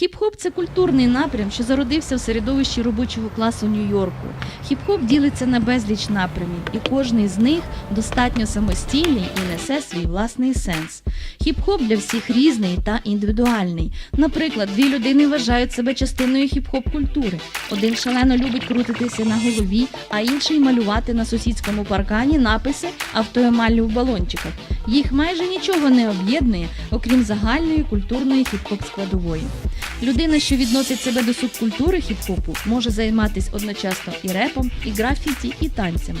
Хіп-хоп це культурний напрям, що зародився в середовищі робочого класу Нью-Йорку. Хіп-хоп ділиться на безліч напрямів, і кожний з них достатньо самостійний і несе свій власний сенс. Хіп-хоп для всіх різний та індивідуальний. Наприклад, дві людини вважають себе частиною хіп-хоп культури. Один шалено любить крутитися на голові, а інший малювати на сусідському паркані написи автоемаллю в балончиках. Їх майже нічого не об'єднує, окрім загальної культурної хіп-хоп складової. Людина, що відносить себе до субкультури хіп-хопу, може займатися одночасно і репом, і графіті, і танцями.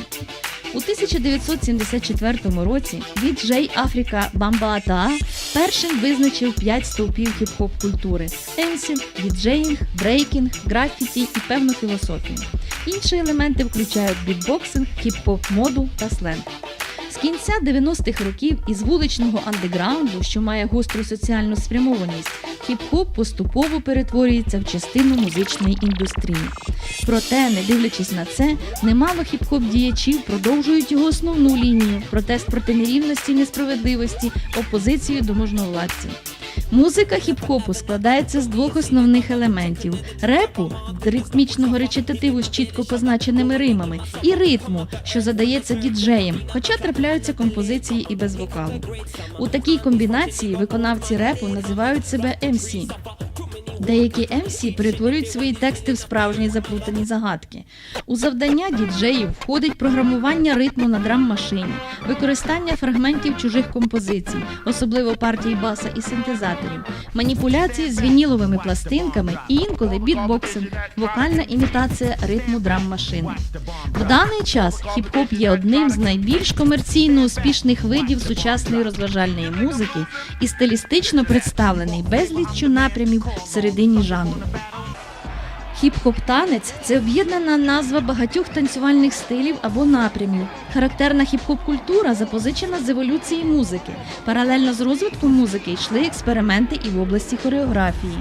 У 1974 році діджей Африка Бамбаатаа першим визначив п'ять стовпів хіп-хоп культури: енсів, діджеїнг, брейкінг, графіті і певну філософію. Інші елементи включають бітбоксинг, хіп-хоп моду та сленг. Кінця 90-х років із вуличного андеграунду, що має гостру соціальну спрямованість, хіп-хоп поступово перетворюється в частину музичної індустрії. Проте, не дивлячись на це, немало хіп-хоп діячів продовжують його основну лінію протест проти нерівності несправедливості, опозицію до можновладців. Музика хіп-хопу складається з двох основних елементів: репу ритмічного речитативу з чітко позначеними римами, і ритму, що задається діджеєм, хоча трапляються композиції і без вокалу. У такій комбінації виконавці репу називають себе MC. Деякі MC перетворюють свої тексти в справжні заплутані загадки. У завдання діджеїв входить програмування ритму на драм-машині, використання фрагментів чужих композицій, особливо партій баса і синтезаторів, маніпуляції з вініловими пластинками і інколи бітбоксинг, вокальна імітація ритму драм-машини. В даний час хіп-хоп є одним з найбільш комерційно успішних видів сучасної розважальної музики і стилістично представлений безліччю напрямів всередині жанру. Хіп-хоп танець це об'єднана назва багатьох танцювальних стилів або напрямів. Характерна хіп-хоп культура запозичена з еволюції музики. Паралельно з розвитком музики йшли експерименти і в області хореографії.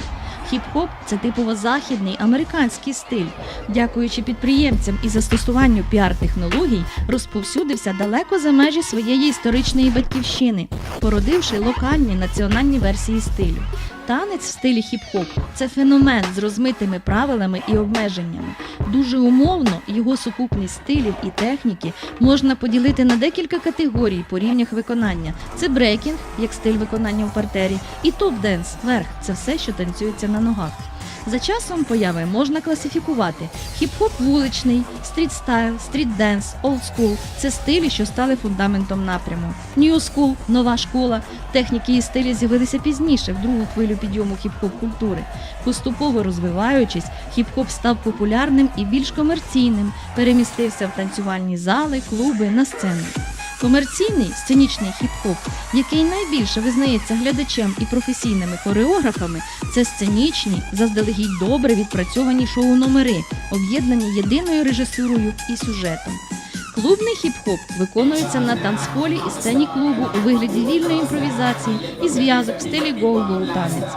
Хіп-хоп це типово західний американський стиль. Дякуючи підприємцям і застосуванню піар-технологій, розповсюдився далеко за межі своєї історичної батьківщини, породивши локальні національні версії стилю. Танець в стилі хіп-хоп це феномен з розмитими правилами і обмеженнями. Дуже умовно його сукупність стилів і техніки можна поділити на декілька категорій по рівнях виконання. Це брейкінг, як стиль виконання в партері, і топ-денс, верх це все, що танцюється на ногах. За часом появи можна класифікувати хіп-хоп вуличний, стріт-стайл, стріт-денс, олдскул – це стилі, що стали фундаментом напряму. School – нова школа. Техніки і стилі з'явилися пізніше, в другу хвилю підйому хіп-хоп культури. Поступово розвиваючись, хіп-хоп став популярним і більш комерційним, перемістився в танцювальні зали, клуби, на сцену. Комерційний сценічний хіп-хоп, який найбільше визнається глядачем і професійними хореографами, це сценічні, заздалегідь добре відпрацьовані шоу-номери, об'єднані єдиною режисурою і сюжетом. Клубний хіп-хоп виконується на танцполі і сцені клубу у вигляді вільної імпровізації і зв'язок в стилі гоу-гоу танець.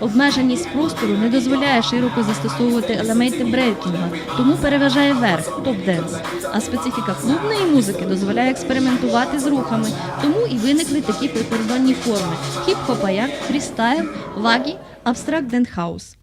Обмеженість простору не дозволяє широко застосовувати елементи брейкінга, тому переважає верх топ-денс. А специфіка клубної музики дозволяє експериментувати з рухами, тому і виникли такі прикордонні форми: хіп-хопа як фрістайл, лагі, абстракт дент хаус.